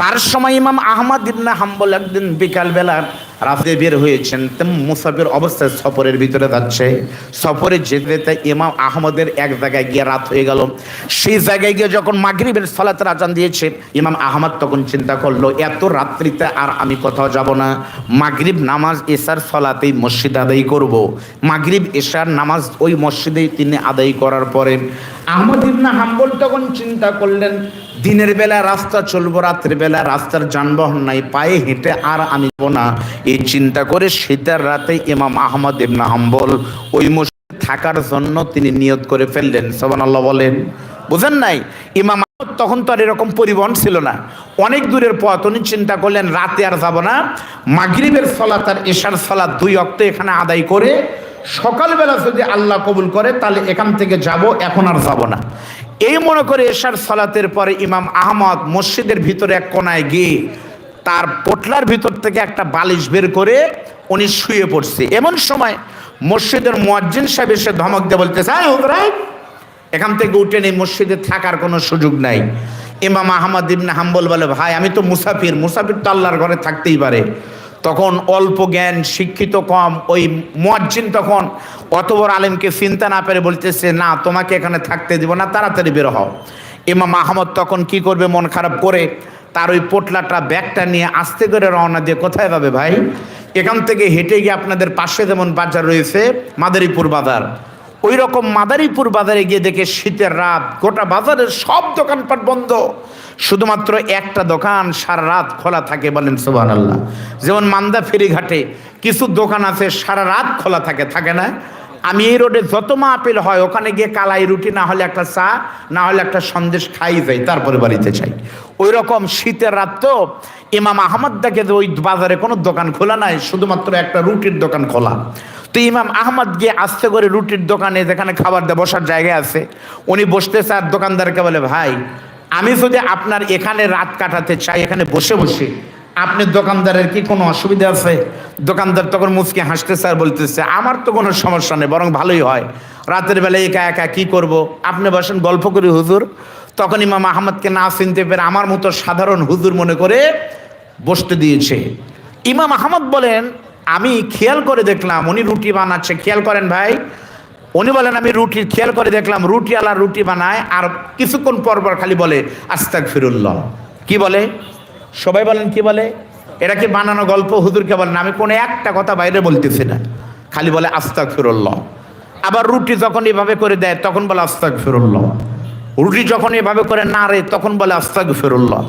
তার সময় ইমাম আহমদ ইবনে হাম্বল একদিন বিকালবেলা রাতে বের হয়েছেন মুসাফির অবস্থায় সফরের ভিতরে যাচ্ছে। সফরে যেতে যেতে ইমাম আহমদের এক জায়গায় গিয়ে রাত হয়ে গেল। সেই জায়গায় গিয়ে যখন মাগরিবের সালাতের আজান দিয়েছে, ইমাম আহমদ তখন চিন্তা করল, এত রাত্রিতে আর আমি কোথাও যাব না। মাগরিব নামাজ এশার সলাতেই মসজিদ আদায় করব। মাগরিব এশার নামাজ ওই মসজিদেই তিনি আদায় করার পরে আহমদ ইবনে হাম্বল তখন চিন্তা করলেন, দিনের বেলা রাস্তা চলবো, রাত্রের বেলা রাস্তার যানবাহন নাই, পায়ে হেঁটে আর আমি না। এই চিন্তা করে শীতের রাতে ইমাম আহমদ ইবনে হাম্বল ওই মসজিদে থাকার জন্য তিনি নিয়ত করে ফেললেন। সবান আল্লাহ বলেন, বুঝেন নাই? ইমাম আহমদ তখন তো আর এরকম পরিবহন ছিল না। অনেক দূরের পথ, উনি চিন্তা করলেন, রাতে আর যাব না। মাগরিবের সলা তার এশার সলা দুই অক্ত এখানে আদায় করে সকালবেলা যদি আল্লাহ কবুল করে তাহলে এখান থেকে যাব এখন আর যাব না। এই মনে করে এশার সলাতের পরে ইমাম আহমদ মসজিদের ভিতরে এক কোনায় গিয়ে তার পোটলার ভিতর থেকে একটা বালিশ বের করে উনি শুয়ে পড়ছে। এমন সময় মসজিদের মুয়াজ্জিন সাহেব এসে ধমক দিয়ে বলতেছে "এই হুজুরাই, এখান থেকে উঠে নেই মসজিদে থাকার কোনো সুযোগ নাই। ইমাম আহমদ ইবনে হাম্বল বলে ভাই আমি তো মুসাফির মুসাফির তো আল্লাহর ঘরে থাকতেই পারে। তখন অল্প জ্ঞান, শিক্ষিত কম, ওই মুয়াজ্জিন তখন অত বড় আলেমকে চিন্তা না পেরে বলতেছে, না, তোমাকে এখানে থাকতে দিব না, তাড়াতাড়ি বের হও। ইমাম আহমদ তখন কি করবে, মন খারাপ করে তার ওই পোটলাটা, ব্যাগটা নিয়ে আস্তে করে রওনা দিয়ে, কোথায় পাবে ভাই? এখান থেকে হেঁটে গিয়ে আপনাদের পাশে যেমন বাজার রয়েছে, মাদারীপুর বাজার। ওই রকম মাদারীপুর বাজারে গিয়ে দেখে শীতের রাত, গোটা বাজারের সব দোকানপাট বন্ধ। শুধুমাত্র একটা দোকান সারা রাত খোলা থাকে বলেন সুবাহ আল্লাহ যেমন মান্দা ফেরিঘাটে কিছু দোকান আছে, সারা রাত খোলা থাকে থাকে না? আমি এই রোডে যত মাহপিল হয়, ওখানে গিয়ে কালাই রুটি, না হলে একটা চা, না হলে একটা সন্দেশ খাই যাই, তারপরে বাড়িতে চাই ওই রকম শীতের রাত তো ইমাম আহমদ দেখে যে ওই বাজারে কোনো দোকান খোলা নাই, শুধুমাত্র একটা রুটির দোকান খোলা। তো ইমাম আহমদ গিয়ে আস্তে করে রুটির দোকানে যেখানে খাবার দিয়ে বসার জায়গা আছে, উনি বসতে আর দোকানদারকে বলে, ভাই, আমি যদি আপনার এখানে রাত কাটাতে চাই, এখানে বসে বসে, আপনি দোকানদারের কি কোনো অসুবিধা আছে? দোকানদার তখন মুচকে হাসতে স্যার বলতেছে, আমার তো কোনো সমস্যা নেই, বরং ভালোই হয়। রাতের বেলা একা একা কি করব? আপনি বসেন, গল্প করি হুজুর। তখন ইমাম আহমদকে না চিনতে পেরে আমার মতো সাধারণ হুজুর মনে করে বসতে দিয়েছে। ইমাম আহমদ বলেন আমি খেয়াল করে দেখলাম, উনি রুটি বানাচ্ছে। খেয়াল করেন ভাই, উনি বলেন, আমি রুটি খেয়াল করে দেখলাম রুটি আলা রুটি বানায় আর কিছুক্ষণ পর পর খালি বলে আস্তাক ফিরুল্লাহ কি বলে? সবাই বলেন, কি বলে? এটা কি বানানো গল্প? হুজুরকে বলেন, আমি কোনো একটা কথা বাইরে বলতেছি না। খালি বলে আস্তাক ফিরুল্লাহ আবার রুটি যখন এভাবে করে দেয়, তখন বলে আস্তাক ফিরুল্লাহ রুটি যখন এভাবে করে নাড়ে তখন বলে আস্তাক ফিরুল্লাহ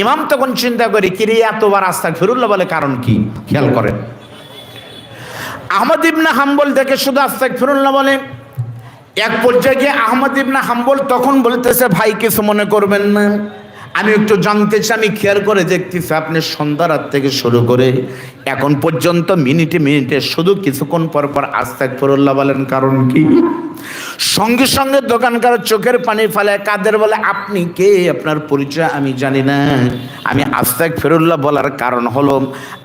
ইমাম তখন চিন্তা করি, কিরে, এতবার আস্তাক ফিরুল্লাহ বলে, কারণ কি? খেয়াল করেন। আহমদ ইবনা হাম্বল দেখে শুধু আস্তাক ফিরুল্লাহ বলে। এক পর্যায়ে গিয়ে আহমদ ইবনা হাম্বল তখন বলতেছে, ভাই, কিছু মনে করবেন না। আমি একটু জানতে চাই, আমি খেয়াল করে দেখতেছি, আপনি সন্ধ্যা রাত থেকে শুরু করে এখন পর্যন্ত মিনিটে মিনিটে শুধু কিছুক্ষণ পর পর আস্তাক ফিরুল্লাহ বলেন, কারণ কি? সঙ্গে সঙ্গে দোকানকার চোখের পানি ফেলে, কাদের বলে, আপনি কে? আপনার পরিচয় আমি জানি না। আমি আস্তাক ফেরুল্লাহ বলার কারণ হলো,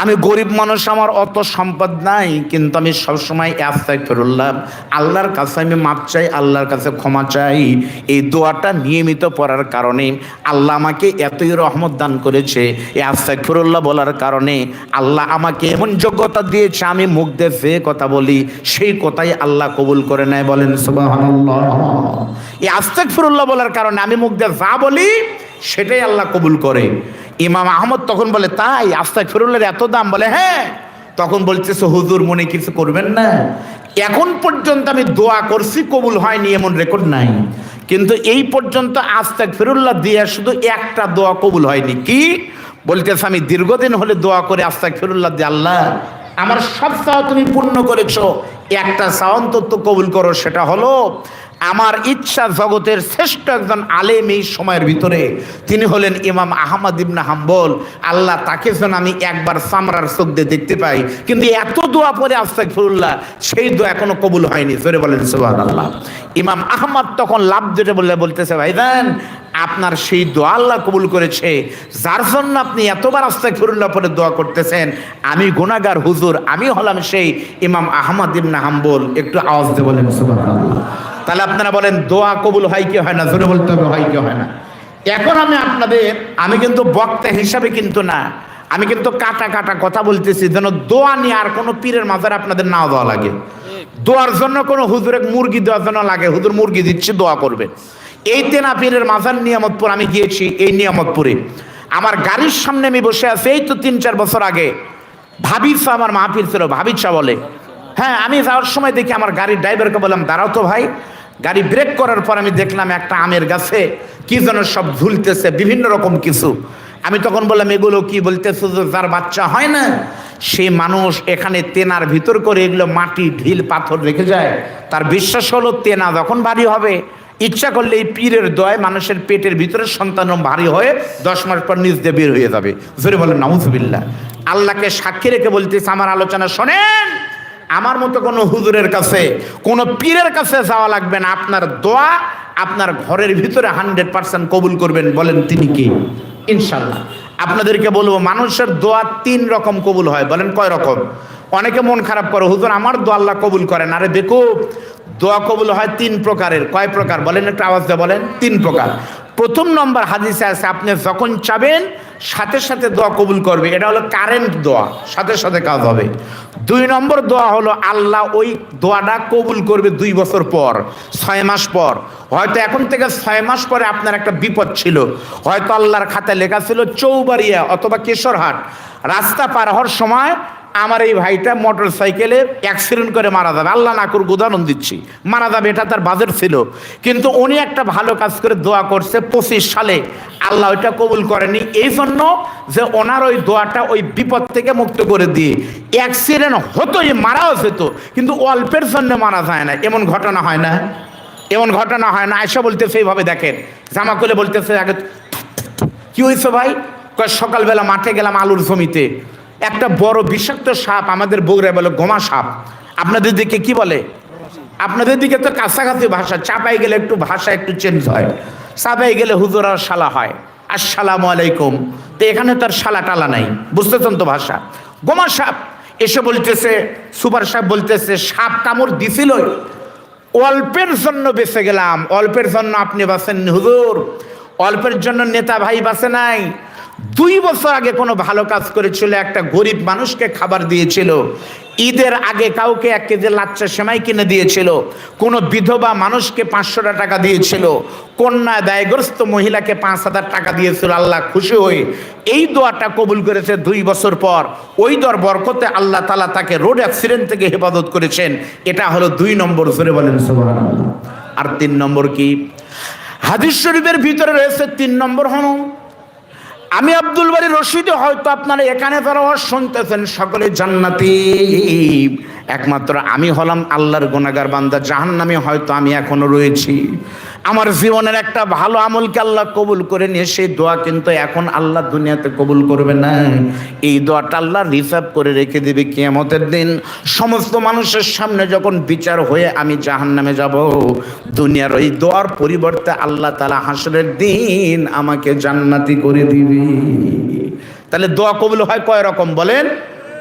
আমি গরিব মানুষ, আমার অত সম্পদ নাই, কিন্তু আমি সবসময় আস্তাক ফেরুল্লাহ আল্লাহর কাছে আমি মাপ চাই, আল্লাহর কাছে ক্ষমা চাই। এই দোয়াটা নিয়মিত পড়ার কারণে, আল্লাহ আমাকে এতই রহমত দান করেছে, এই আস্তাক ফেরুল্লাহ বলার কারণে, আল্লাহ আমাকে এমন যোগ্যতা দিয়েছে, আমি মুখ দিয়ে কথা বলি, সেই কথাই আল্লাহ কবুল করে নেয় বলেন, সুবহানাল্লাহ। এই আস্তাক ফিরুল্লাহ বলার কারণে আমি মুখ দিয়ে যা বলি, সেটাই আল্লাহ কবুল করে। ইমাম আহমদ তখন বলে, তাই আস্তাক ফিরুল্লাহর এত দাম? বলে হ্যাঁ। তখন বলতেছে, হুজুর মনে কিছু করবেন না। এখন পর্যন্ত আমি দোয়া করছি, কবুল হয়নি, এমন রেকর্ড নাই। কিন্তু এই পর্যন্ত আস্তাক ফিরুল্লাহ দিয়ে শুধু একটা দোয়া কবুল হয়নি। কি? বলতেছে, আমি দীর্ঘদিন হলে দোয়া করে আস্তাক ফিরুল্লাহ দিয়ে আল্লাহ আমার সব চাওয়া তুমি পূর্ণ করেছ। একটা চাওয়া কবুল করো সেটা হলো আমার ইচ্ছা জগতের শ্রেষ্ঠ একজন আলেম এই সময়ের ভিতরে। তিনি হলেন ইমাম আহমদ ইবনা হাম্বল। আল্লাহ তাকে যেন আমি একবার সামরার চোখ দিয়ে দেখতে পাই। কিন্তু এত দোয়া পরে আস্তাক ফিরুল্লাহ সেই দোয়া এখনও কবুল হয়নি। জোরে বলেন সুবাহ আল্লাহ ইমাম আহমদ তখন লাভ যেটা বলে বলতেছে ভাইজান আপনার সেই দোয়া আল্লাহ কবুল করেছে। যার জন্য আপনি এতবার আস্তাক ফিরুল্লাহ পরে দোয়া করতেছেন, আমি গুনাগার হুজুর, আমি হলাম সেই ইমাম আহমদ ইবনা হাম্বল। একটু আওয়াজ দিয়ে বলেন সুবহানাল্লাহ। তাহলে আপনারা বলেন, দোয়া কবুল হয় কি হয় না? জোরে বলতে হবে, হয় কি হয় না? এখন আমি আপনাদের, আমি কিন্তু বক্তা হিসাবে কিন্তু না, আমি কিন্তু কাটা কাটা কথা বলতেছি, যেন দোয়া নিয়ে আর কোনো পীরের মাজার আপনাদের নাও দেওয়া লাগে। দোয়ার জন্য কোনো হুজুরে মুরগি দেওয়ার জন্য লাগে, হুজুর মুরগি দিচ্ছি, দোয়া করবে। এই তেনা পীরের মাজার নিয়ামতপুর আমি গিয়েছি, এই নিয়ামতপুরে। আমার গাড়ির সামনে আমি বসে আছি, এই তো তিন চার বছর আগে। ভাবিসা আমার মাহফিল ছিল ভাবিসা বলে। হ্যাঁ আমি যাওয়ার সময় দেখি আমার গাড়ির ড্রাইভারকে বললাম, দাঁড়াও তো ভাই গাড়ি ব্রেক করার পর আমি দেখলাম একটা আমের গাছে কি যেন সব ঝুলতেছে, বিভিন্ন রকম কিছু। আমি তখন বললাম, এগুলো কি বলতেছে যার বাচ্চা হয় না? সে মানুষ এখানে তেনার ভিতর করে এগুলো মাটি, ঢিল, পাথর রেখে যায়। তার বিশ্বাস হলো তেনা যখন ভারী হবে, ইচ্ছা করলে এই পীরের দয় মানুষের পেটের ভিতরে সন্তান ভারী হয়ে দশ মাস পর নিজ দিয়ে বের হয়ে যাবে। জোরে বলেন নাউজুবিল্লাহ। আল্লাহকে সাক্ষী রেখে বলতেছে, আমার আলোচনা শোনেন। আমার মতো কোনো হুজুরের কাছে, কোনো পীরের কাছে যাওয়া লাগবে না। আপনার দোয়া আপনার ঘরের ভিতরে হান্ড্রেড পার্সেন্ট কবুল করবেন, বলেন তিনি কি? ইনশাল্লাহ। আপনাদেরকে বলব, মানুষের দোয়া তিন রকম কবুল হয়, বলেন কয় রকম? অনেকে মন খারাপ করে, হুজুর, আমার দোয়া আল্লাহ কবুল করেন আরে বেকুব দোয়া কবুল হয় তিন প্রকারের। কয় প্রকার? বলেন একটু আওয়াজ দিয়ে বলেন, তিন প্রকার। প্রথম নম্বর হাদিসে আছে, আপনি যখন চাবেন, সাথে সাথে দোয়া কবুল করবে। এটা হলো কারেন্ট দোয়া, সাথে সাথে কাজ হবে। দুই নম্বর দোয়া হলো, আল্লাহ ওই দোয়াটা কবুল করবে দুই বছর পর, ছয় মাস পর। হয়তো এখন থেকে ছয় মাস পরে আপনার একটা বিপদ ছিল। হয়তো আল্লাহর খাতায় লেখা ছিল, চৌবাড়িয়া অথবা কেশরহাট, রাস্তা পার হওয়ার সময় আমার এই ভাইটা মোটর সাইকেলে অ্যাক্সিডেন্ট করে মারা যাবে। আল্লাহ না করুক, উদাহরণ দিচ্ছি। মারা যাবে, এটা তার বাজেট ছিল। কিন্তু উনি একটা ভালো কাজ করে দোয়া করছে পঁচিশ সালে। আল্লাহ ওইটা কবুল করেনি। এই জন্য যে ওনার ওই দোয়াটা ওই বিপদ থেকে মুক্ত করে দিয়ে। অ্যাক্সিডেন্ট হতোই, মারাও যেত, কিন্তু অল্পের জন্য মারা যায় না। এমন ঘটনা হয় না। এমন ঘটনা হয় না। আয়সা বলতেছে এইভাবে, দেখেন। জামা খুলে বলতেছে আগে, কি হয়েছে ভাই? সকালবেলা মাঠে গেলাম আলুর জমিতে। একটা বড় বিষাক্ত সাপ, আমাদের বগুড়ায় বলে গোমা সাপ। আপনাদের দিকে কি বলে? আপনাদের দিকে তো কাছাকাছি ভাষা, চাপাই গেলে একটু ভাষা একটু চেঞ্জ হয়। চাপাই গেলে হুজুর আর শালা হয়। আসসালামু আলাইকুম। তো এখানে তার শালা টালা নাই, বুঝতেছেন তো ভাষা। গোমা সাপ এসে বলতেছে, সুপার সাপ বলতেছে, সাপ কামড় দিছিল অল্পের জন্য বেঁচে গেলাম, অল্পের জন্য আপনি বাঁচেন হুজুর। অল্পের জন্য নেতা ভাই বাঁচে নাই। দুই বছর আগে কোনো ভালো কাজ করেছিল, একটা গরিব মানুষকে খাবার দিয়েছিল। ঈদের আগে কাউকে এক কেজি লাচ্চা সেমাই কিনে দিয়েছিল। কোনো বিধবা মানুষকে পাঁচশোটা টাকা দিয়েছিল। কন্যা দায়গ্রস্ত মহিলাকে পাঁচ হাজার টাকা দিয়েছিল। আল্লাহ খুশি হয়ে এই দোয়াটা কবুল করেছে দুই বছর পর। ওই দর বরকতে আল্লাহ তালা তাকে রোড অ্যাক্সিডেন্ট থেকে হেফাজত করেছেন। এটা হলো দুই নম্বর জোরে বলেন। আর তিন নম্বর কি? হাদিস শরীফের ভিতরে রয়েছে তিন নম্বর হন। আমি আব্দুল বাড়ি রশিদে হয়তো আপনারা এখানে তারা শুনতেছেন, সকলে জান্নাতি। একমাত্র আমি হলাম আল্লাহর গুনাগার বান্দা। জাহান নামে হয়তো আমি এখনও রয়েছি। আমার জীবনের একটা ভালো আমলকে আল্লাহ কবুল করে নিয়ে, সেই দোয়া কিন্তু এখন আল্লাহ দুনিয়াতে কবুল করবে না। এই দোয়াটা আল্লাহ রিজার্ভ করে রেখে দিবে কিয়ামতের দিন। সমস্ত মানুষের সামনে যখন বিচার হয়ে আমি জাহান নামে যাব, দুনিয়ার ওই দোয়ার পরিবর্তে আল্লাহ তালা হাসরের দিন আমাকে জান্নাতি করে দিবে। তাহলে দোয়া কবুল হয় কয় রকম বলেন?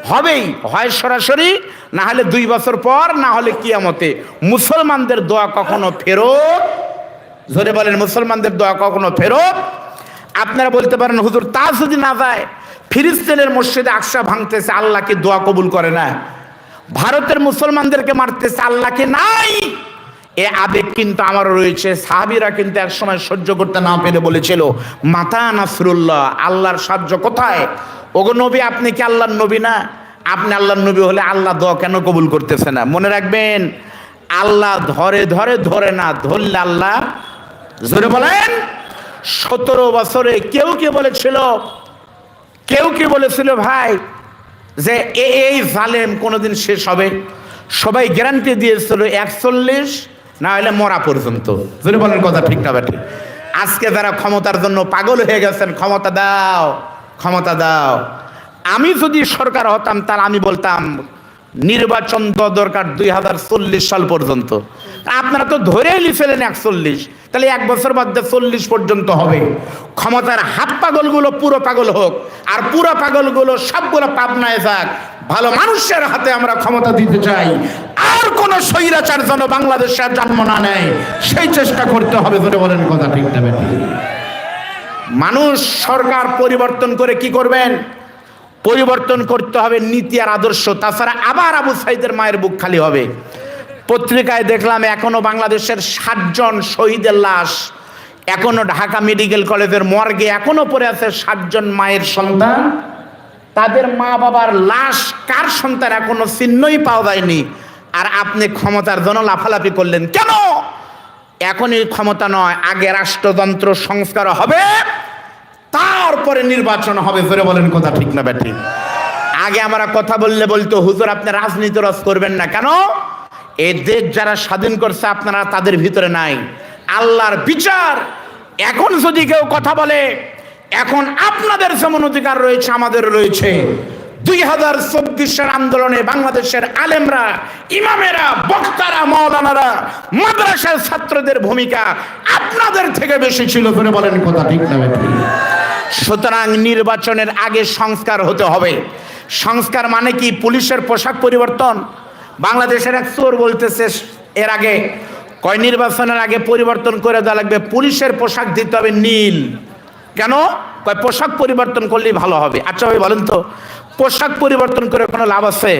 হবেই, হয় সরাসরি, না হলে দুই বছর পর, না হলে কিয়ামতে। মুসলমানদের দোয়া কখনো ফেরত? ধরে বলেন, মুসলমানদের দোয়া কখনো ফেরত? আপনারা বলতে পারেন, হুজুর, তা যদি না যায়, ফিলিস্তিনের মসজিদে আকশা ভাঙতেছে আল্লাহকে দোয়া কবুল করে না? ভারতের মুসলমানদেরকে মারতেছে আল্লাহকে নাই? এ আবেগ কিন্তু আমারও রয়েছে। সাহাবিরা কিন্তু এক সময় সহ্য করতে না পেরে বলেছিল, মাতা নাসরুল্লাহ, আল্লাহর সাহায্য কোথায়? ওগো নবী, আপনি কি আল্লাহর নবী না? আপনি আল্লাহর নবী হলে আল্লাহ দোয়া কেন কবুল করতেছে না? মনে রাখবেন, আল্লাহ ধরে ধরে ধরে না ধরলে আল্লাহ, জোরে বলেন, সতেরো বছরে কেউ কে বলেছিল, কেউ কি বলেছিল ভাই, যে এই জালেম কোনোদিন শেষ হবে? সবাই গ্যারান্টি দিয়েছিল একচল্লিশ না হলে মরা পর্যন্ত। যদি বলেন কথা ঠিক না ঠিক আজকে যারা ক্ষমতার জন্য পাগল হয়ে গেছেন, ক্ষমতা দাও ক্ষমতা দাও। আমি যদি সরকার হতাম তার আমি বলতাম, নির্বাচন দরকার দুই হাজার চল্লিশ সাল পর্যন্ত। আপনারা তো ধরেই লিখেলেন একচল্লিশ। তাহলে এক বছর মধ্যে চল্লিশ পর্যন্ত হবে। ক্ষমতার হাত পাগলগুলো পুরো পাগল হোক, আর পুরো পাগলগুলো সবগুলো পাবনায় যাক। ভালো মানুষের হাতে আমরা ক্ষমতা দিতে চাই। আর কোন স্বৈরাচার যেন বাংলাদেশে জন্ম না নেয়, সেই চেষ্টা করতে হবে বলে বলেন কথা ঠিক না বেঠিক? মানুষ সরকার পরিবর্তন করে কি করবেন? পরিবর্তন করতে হবে নীতি আর আদর্শ। তাছাড়া আবার আবু সাইদের মায়ের বুক খালি হবে। পত্রিকায় দেখলাম এখনও বাংলাদেশের ষাটজন শহীদের লাশ। এখনও ঢাকা মেডিকেল কলেজের মর্গে এখনও পড়ে আছে ষাটজন মায়ের সন্তান। তাদের মা বাবার লাশ কার সন্তান কোনো চিহ্নই পাওয়া যায়নি? আর আপনি ক্ষমতার জন্য লাফালাফি করলেন কেন? এখন এই ক্ষমতা নয়, আগে রাষ্ট্রযন্ত্র সংস্কার হবে, তারপরে নির্বাচন হবে। ফেরে বলেন কথা ঠিক না ব্যাটি আগে আমরা কথা বললে বলতো, হুজুর, আপনি রাজনীতি রস করবেন না। কেন? এ দেশ যারা স্বাধীন করছে, আপনারা তাদের ভিতরে নাই। আল্লাহর বিচার। এখন যদি কেউ কথা বলে এখন আপনাদের যেমন অধিকার রয়েছে, আমাদের রয়েছে। দুই হাজার চব্বিশের আন্দোলনে বাংলাদেশের আলেমরা, ইমামেরা, বক্তারা, মৌলানারা, মাদ্রাসার ছাত্রদের ভূমিকা আপনাদের থেকে বেশি ছিল করে বলেন কথা ঠিক না সুতরাং নির্বাচনের আগে সংস্কার হতে হবে। সংস্কার মানে কি? পুলিশের পোশাক পরিবর্তন। বাংলাদেশের এক চোর বলতেছে, এর আগে কয় নির্বাচনের আগে পরিবর্তন করে দেওয়া লাগবে? পুলিশের পোশাক দিতে হবে নীল। কেন? কয়, পোশাক পরিবর্তন করলেই ভালো হবে। আচ্ছা ভাই, বলেন তো, পোশাক পরিবর্তন করে কোনো লাভ আছে?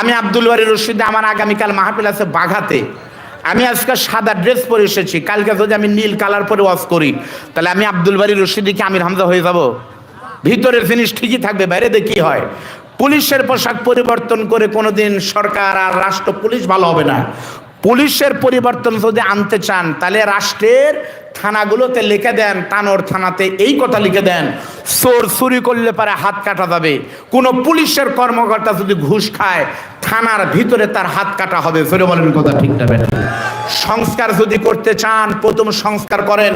আমি আব্দুল বাড়ি রশিদে আমার আগামীকাল মাহফিল আছে বাঘাতে। আমি আজকে সাদা ড্রেস পরে এসেছি। কালকে যদি আমি নীল কালার পরে ওয়াশ করি, তাহলে আমি আব্দুল বাড়ি রশিদি কি আমির হামজা হয়ে যাব? ভিতরের জিনিস ঠিকই থাকবে বাইরে কি হয়? পুলিশের পোশাক পরিবর্তন করে কোনোদিন সরকার আর রাষ্ট্র, পুলিশ ভালো হবে না। পুলিশের পরিবর্তন যদি আনতে চান, তাহলে রাষ্ট্রের থানাগুলোতে লিখে দেন, তানোর থানাতে এই কথা লিখে দেন, চোর চুরি করলে পারে হাত কাটা যাবে। কোনো পুলিশের কর্মকর্তা যদি ঘুষ খায়, থানার ভিতরে তার হাত কাটা হবে। ফেরে বলেন কথা ঠিক না সংস্কার যদি করতে চান, প্রথম সংস্কার করেন।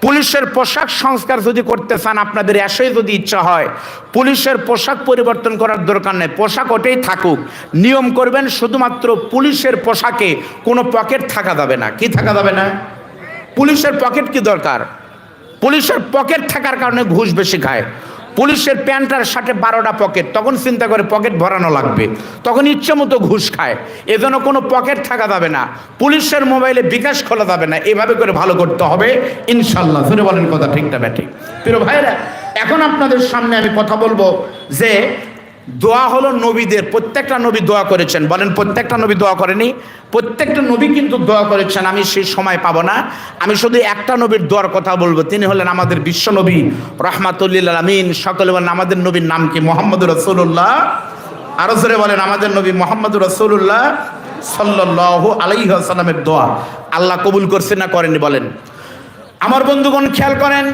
পুলিশের পোশাক সংস্কার যদি করতে চান, আপনাদের এসেই যদি ইচ্ছা হয়, পুলিশের পোশাক পরিবর্তন করার দরকার নেই। পোশাক ওটাই থাকুক। নিয়ম করবেন, শুধুমাত্র পুলিশের পোশাকে কোনো পকেট থাকা যাবে না। কি থাকা যাবে না? পুলিশের পকেট কি দরকার? পুলিশের পকেট থাকার কারণে ঘুষ বেশি খায়। পুলিশের প্যান্টার শার্টে বারোটা পকেট, তখন চিন্তা করে পকেট ভরানো লাগবে। তখন ইচ্ছে মতো ঘুষ খায়। এজন্য কোনো পকেট থাকা যাবে না, পুলিশের মোবাইলে বিকাশ খোলা যাবে না, এভাবে করে ভালো করতে হবে, ইনশাল্লাহ। ধরে বলেন কথা ঠিকটা ব্যাঠিক প্রিয় ভাইরা এখন আপনাদের সামনে আমি কথা বলব যে দোয়া হলো নবীদের, প্রত্যেকটা নবী দোয়া করেছেন। বলেন, প্রত্যেকটা নবী দোয়া করেনি? প্রত্যেকটা নবী কিন্তু দোয়া করেছেন, আমি সেই সময় পাবো না। আমি শুধু একটা নবীর দোয়ার কথা বলব, তিনি হলেন আমাদের বিশ্ব নবী, রহমাতুল্লিল আমিন সকলে বলেন, আমাদের নবীর নাম কি? মোহাম্মদ রসুল্লাহ আরও জোরে বলেন, আমাদের নবী মোহাম্মদ রসুল্লাহ সাল্লাহ আলাইসাল্লামের দোয়া। আল্লাহ কবুল করছে না করেনি বলেন। আমার বন্ধুগণ, খেয়াল করেন,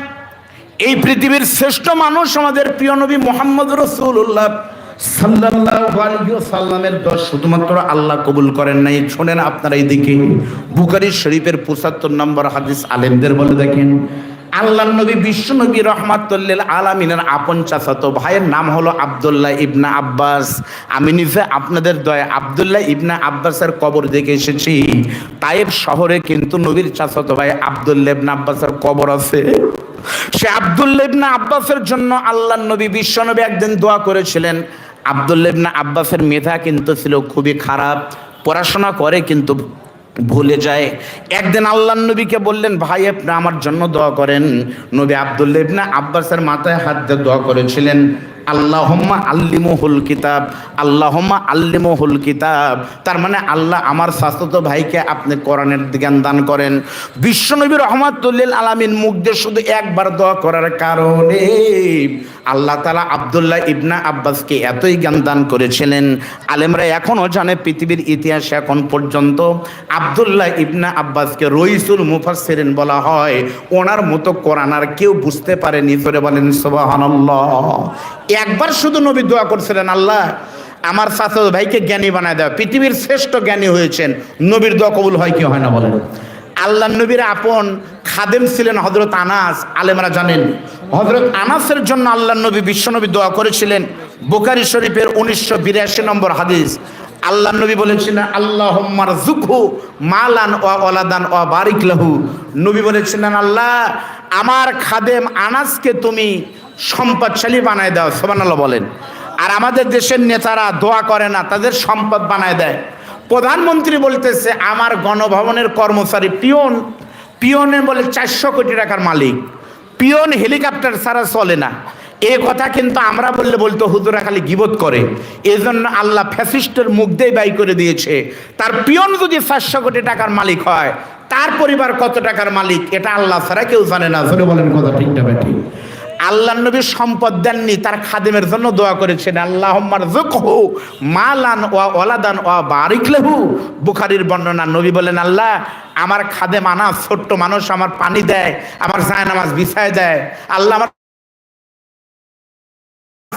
এই পৃথিবীর শ্রেষ্ঠ মানুষ আমাদের প্রিয় নবী মোহাম্মদ রসুল্লাহ শুধুমাত্র আল্লাহ কবুল করেন নাই। শোনেন শরীফের 75 নম্বর হাদিস আলেমদের বলে দেখেন আল্লাহ নবী আলামিনের আপন ভাইয়ের নাম হলো আব্দুল্লাহ ইবনা আব্বাস। আমি নিজে আপনাদের দয়া আবদুল্লাহ ইবনা আব্বাসের কবর দেখে এসেছি। তাইব শহরে কিন্তু নবীর চাচাতো ভাই আব্দুল্লাহ ইবনা আব্বাসের কবর আছে। সে আব্দুল্লাহ ইবনা আব্বাসের জন্য আল্লাহ নবী বিশ্ব নবী একদিন দোয়া করেছিলেন আব্দুল্লাহ ইবনা আব্বাসের মেধা কিন্তু ছিল খুবই খারাপ, পড়াশোনা করে কিন্তু ভুলে যায়। একদিন আল্লাহ নবীকে বললেন, ভাই আপনি আমার জন্য দোয়া করেন। নবী আব্দুল্লাহ ইবনা আব্বাসের মাথায় হাত দিয়ে দোয়া করেছিলেন। আল্লাহম্মা আল্লিমুহুল কিতাব, আল্লাহম্মা আল্লিমুহুল কিতাব। তার মানে আল্লাহ আমার শাশ্বত ভাইকে আপনি কোরআনের জ্ঞান দান করেন। বিশ্বনবী রহমাতুল্লিল আলামিন মুখ দিয়ে শুধু একবার দোয়া করার কারণে আল্লাহ তালা আবদুল্লাহ ইবনা আব্বাসকে এতই জ্ঞান দান করেছিলেন। আলেমরা এখনও জানে পৃথিবীর ইতিহাসে এখন পর্যন্ত আবদুল্লাহ ইবনা আব্বাসকে রইসুল মুফাসসিরিন বলা হয়। ওনার মতো কোরআন আর কেউ বুঝতে পারেনি। ধরে বলেন সুবহানাল্লাহ। একবার শুধু নবী দোয়া করছিলেন, আল্লাহ, আমার চাচা ভাইকে জ্ঞানী বানায় দেওয়া পৃথিবীর শ্রেষ্ঠ জ্ঞানী হয়েছেন। নবীর দোয়া কবুল হয় কি হয় না বলেন? আল্লাহ নবীর আপন খাদেম ছিলেন হজরত আনাস, আলেমরা জানেন। হজরত আনাসের জন্য আল্লাহ নবী বিশ্বনবী দোয়া করেছিলেন। বোকারি শরীফের উনিশশো বিরাশি নম্বর হাদিস। আল্লাহ নবী বলেছিলেন আল্লাহ জুখু মালান ও ওলাদান ও বারিক লাহু। নবী বলেছিলেন আল্লাহ, আমার খাদেম আনাসকে তুমি সম্পদশালী বানায় দাও সোবানাল্লাহ বলেন। আর আমাদের দেশের নেতারা দোয়া করে না, তাদের সম্পদ বানায় দেয়। প্রধানমন্ত্রী বলতেছে, আমার গণভবনের কর্মচারী পিয়ন, পিয়নের বলে চারশো কোটি টাকার মালিক। পিয়ন হেলিকপ্টার ছাড়া চলে না। এ কথা কিন্তু আমরা বললে বলতো, হুজুরা খালি গিবত করে। এজন্য আল্লাহ ফ্যাসিস্টের মুখ দিয়ে ব্যয় করে দিয়েছে। তার পিয়ন যদি চারশো কোটি টাকার মালিক হয়, তার পরিবার কত টাকার মালিক, এটা আল্লাহ ছাড়া কেউ জানে না। বলেন কথা ঠিক না বেটি আল্লাহ নবী সম্পদ দেননি, তার খাদেমের জন্য দোয়া করেছেন আল্লাহ মালান ওয়া ওলাদান ওয়া বারিক লেহু। বুখারির বর্ণনা, নবী বলেন, আল্লাহ, আমার খাদেম আনা ছোট্ট মানুষ আমার পানি দেয়, আমার জায়নামাজ বিছায় দেয়। আল্লাহ আমার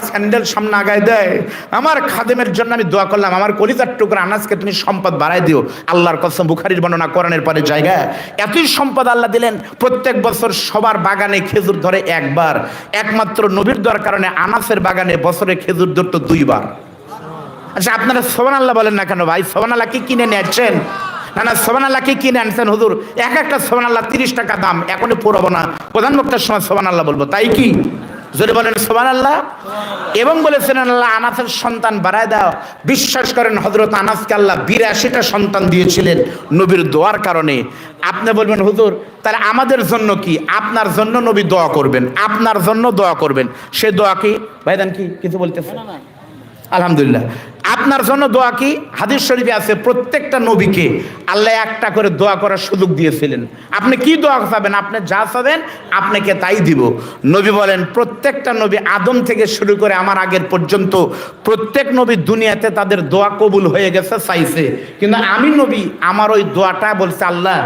স্যান্ডেল সামনে আগায় দেয়। আমার খাদেমের জন্য আমি দোয়া করলাম, আমার কলিজার টুকরা আনাজকে তুমি সম্পদ বাড়াই দিও। আল্লাহর কসম, বুখারির বর্ণনা কোরআনের পরে জায়গা এতই সম্পদ আল্লাহ দিলেন, প্রত্যেক বছর সবার বাগানে খেজুর ধরে একবার। একমাত্র নবীর দর কারণে আনাসের বাগানে বছরে খেজুর ধরতো দুইবার। আচ্ছা আপনারা সোবান আল্লাহ বলেন না কেন ভাই? সোবান আল্লাহ কি কিনে নিয়েছেন? না না সোবান আল্লাহ কি কিনে আনছেন? হুজুর, এক একটা সোবান আল্লাহ তিরিশ টাকা দাম, এখনই পড়ব না। প্রধান সময় সোবান আল্লাহ বলব, তাই কি? যদি বলেন সোমান আল্লাহ এবং বলেছেন, আল্লাহ আনাসের সন্তান বাড়ায় দাও। বিশ্বাস করেন হজরত আনাসকে আল্লাহ বিরাশিটা সন্তান দিয়েছিলেন নবীর দোয়ার কারণে। আপনি বলবেন, হুজুর, তাহলে আমাদের জন্য কি? আপনার জন্য নবী দোয়া করবেন, আপনার জন্য দোয়া করবেন। সে দোয়া কি? ভাইদান কি? কিছু বলতেছে? আলহামদুলিল্লাহ। আপনার জন্য দোয়া কি? হাদিস শরীফে আছে, প্রত্যেকটা নবীকে আল্লাহ একটা করে দোয়া করার সুযোগ দিয়েছিলেন। আপনি কি দোয়া চাবেন? আপনি যা চাবেন, আপনাকে তাই দিব। নবী বলেন, প্রত্যেকটা নবী আদম থেকে শুরু করে আমার আগের পর্যন্ত প্রত্যেক নবী দুনিয়াতে তাদের দোয়া কবুল হয়ে গেছে, চাইছে। কিন্তু আমি নবী, আমার ওই দোয়াটা বলছে, আল্লাহ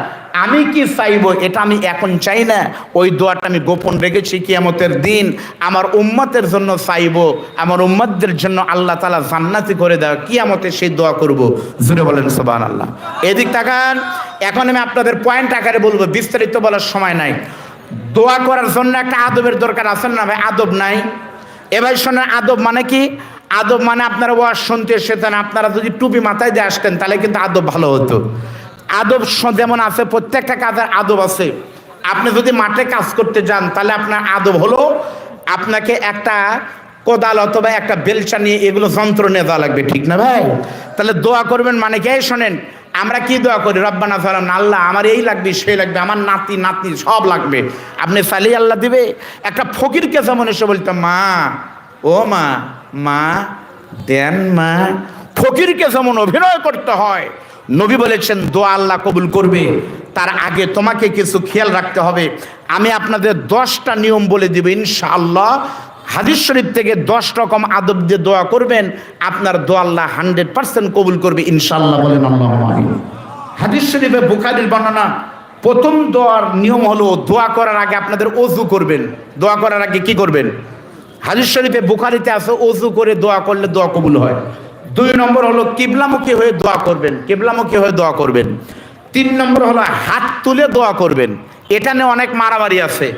আমি কি চাইব, এটা আমি এখন চাই না। ওই দোয়াটা আমি গোপন রেখেছি কিয়ামতের দিন। আমার উম্মতের জন্য চাইব, আমার উম্মতদের জন্য আল্লাহ তালা জান্নাতি করে দেওয়া, কিয়ামতে সেই দোয়া করব। জুড়ে বলেন সোবান আল্লাহ এদিক তাকান, এখন আমি আপনাদের পয়েন্ট আকারে বলব, বিস্তারিত বলার সময় নাই। দোয়া করার জন্য একটা আদবের দরকার আছে না ভাই? আদব নাই। এবার শোনেন, আদব মানে কি? আদব মানে আপনারা ওয়াজ শুনতে এসেছেন, আপনারা যদি টুপি মাথায় দিয়ে আসতেন, তাহলে কিন্তু আদব ভালো হতো। আদব যেমন আছে, প্রত্যেকটা কাজের আদব আছে। আপনি যদি মাঠে কাজ করতে যান, তাহলে আপনার আদব হলো আপনাকে একটা কোদাল অথবা একটা বেলচা নিয়ে এগুলো যন্ত্র নিয়ে যাওয়া লাগবে, ঠিক না ভাই? তাহলে দোয়া করবেন মানে কে? শোনেন, আমরা কি দোয়া করি? রব্বানা সালাম, আল্লাহ, আমার এই লাগবে, সেই লাগবে, আমার নাতি, নাতনি, সব লাগবে। আপনি চালিয়ে আল্লাহ দিবে। একটা ফকিরকে যেমন এসে বলতাম, মা, ও মা মা, দেন মা। ফকিরকে যেমন অভিনয় করতে হয় নবী বলেছেন, দোয়া আল্লাহ কবুল করবে। তার আগে তোমাকে কিছু খেয়াল রাখতে হবে। আমি আপনাদের দশটা নিয়ম বলে দিব, ইনশাআল্লাহ। হাদিস শরীফ থেকে দশ রকম আদব দিয়ে দোয়া করবেন। আপনার দোয়া আল্লাহ হান্ড্রেড পার্সেন্ট কবুল করবে, ইনশাআল্লাহ বলেন আল্লাহ হাদিস শরীফে বুখারির বর্ণনা, প্রথম দোয়ার নিয়ম হলো দোয়া করার আগে আপনাদের অজু করবেন। দোয়া করার আগে কি করবেন? হাদিস শরীফে বুখারিতে আছে, অজু করে দোয়া করলে দোয়া কবুল হয়। দুই নম্বর হলো কিবলামুখী হয়ে দোয়া করবেন। কিবলামুখী হয়ে দোয়া করবেন। তিন নম্বর হলো হাত তুলে দোয়া করবেন। এটা নিয়ে অনেক মারামারি আছে।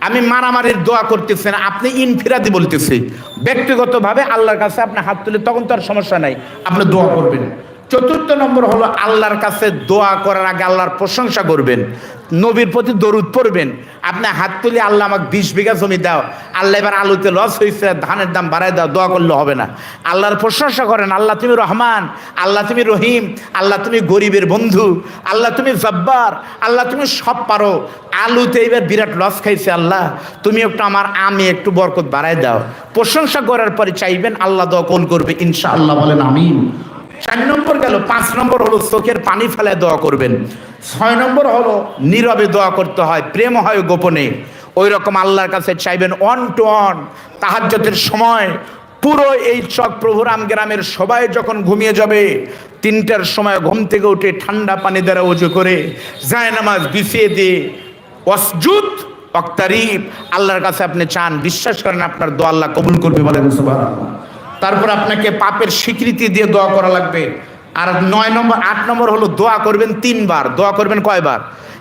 আমি মারামারির দোয়া করতেছি না, আপনি ইনফিরাদি বলতেছি। ব্যক্তিগতভাবে আল্লাহর কাছে আপনি হাত তুলে, তখন তো আর সমস্যা নাই, আপনি দোয়া করবেন। চতুর্থ নম্বর হলো আল্লাহর কাছে দোয়া করার আগে আল্লাহর প্রশংসা করবেন। নবীর প্রতি দরুদ পড়বেন। আপনি হাত তুলে আল্লাহ আমাকে বিশ বিঘা জমি দাও। আল্লাহ এবার আলুতে লস হয়েছে ধানের দাম বাড়ায় দাও, দোয়া করলে হবে না। আল্লাহর প্রশংসা করেন, আল্লাহ তুমি রহমান, আল্লাহ তুমি রহিম, আল্লাহ তুমি গরিবের বন্ধু, আল্লাহ তুমি জব্বার, আল্লাহ তুমি সব পারো। আলুতে এবার বিরাট লস খাইছে আল্লাহ, তুমি একটু আমার আমি একটু বরকত বাড়ায় দাও। প্রশংসা করার পরে চাইবেন, আল্লাহ দোয়া কোন করবে, ইনশাআল্লাহ বলেন আমিন। চার নম্বর গেল, পাঁচ নম্বর হলো চোখের পানি ফেলে দোয়া করবেন। ছয় নম্বর হলো নীরবে দোয়া করতে হয়, প্রেম হয় গোপনে। ওই রকম আল্লাহর কাছে চাইবেন অন টু অন তাহাজ্যতের সময়। পুরো এই চক প্রভুরাম গ্রামের সবাই যখন ঘুমিয়ে যাবে, তিনটার সময় ঘুম থেকে উঠে ঠান্ডা পানি দ্বারা উজু করে যায় নামাজ বিছিয়ে দিয়ে অসজুত অক্তারিফ আল্লাহর কাছে আপনি চান, বিশ্বাস করেন আপনার দোয়া আল্লাহ কবুল করবে বলেন সুবহানাল্লাহ। তারপর আপনাকে পাপের স্বীকৃতি দিয়ে দোয়া করা লাগবে। আর নয় নম্বর, আট নম্বর হলো দোয়া করবেন তিনবার। দোয়া করবেন কয়বার?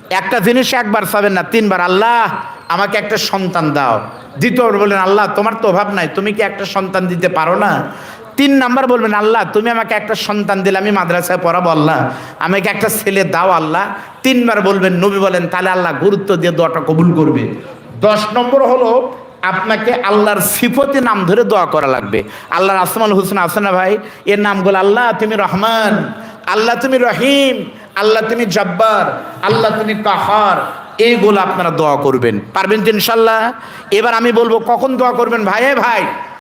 একটা জিনিস একবার চাবেন না, তিনবার। আল্লাহ, আমাকে একটা সন্তান দাও। দ্বিতীয়বার বললেন, আল্লাহ, তোমার তো অভাব নাই, তুমি কি একটা সন্তান দিতে পারো না? তিন নাম্বার বলবেন, আল্লাহ, তুমি আমাকে একটা সন্তান দিলে, আমি মাদ্রাসায় পড়াবো, আল্লাহ। আমাকে একটা ছেলে দাও, আল্লাহ। তিনবার বলবেন, নবী বলেন, তাহলে আল্লাহ গুরুত্ব দিয়ে দোয়াটা কবুল করবে। দশ নম্বর হলো আপনাকে আল্লাহর সিফতে নাম ধরে দোয়া করা লাগবে। আল্লাহর আসমান হুসেন আছে না ভাই? এর নামগুলো আল্লাহ তুমি রহমান, আল্লাহ তুমি রহিম, আল্লাহ তুমি জব্বার, আল্লাহ তুমি কাহার। এইগুলো আপনারা দোয়া করবেন। পারবেন তো ইনশাল্লাহ? এবার আমি বলব, কখন দোয়া করবেন ভাই? ভাই।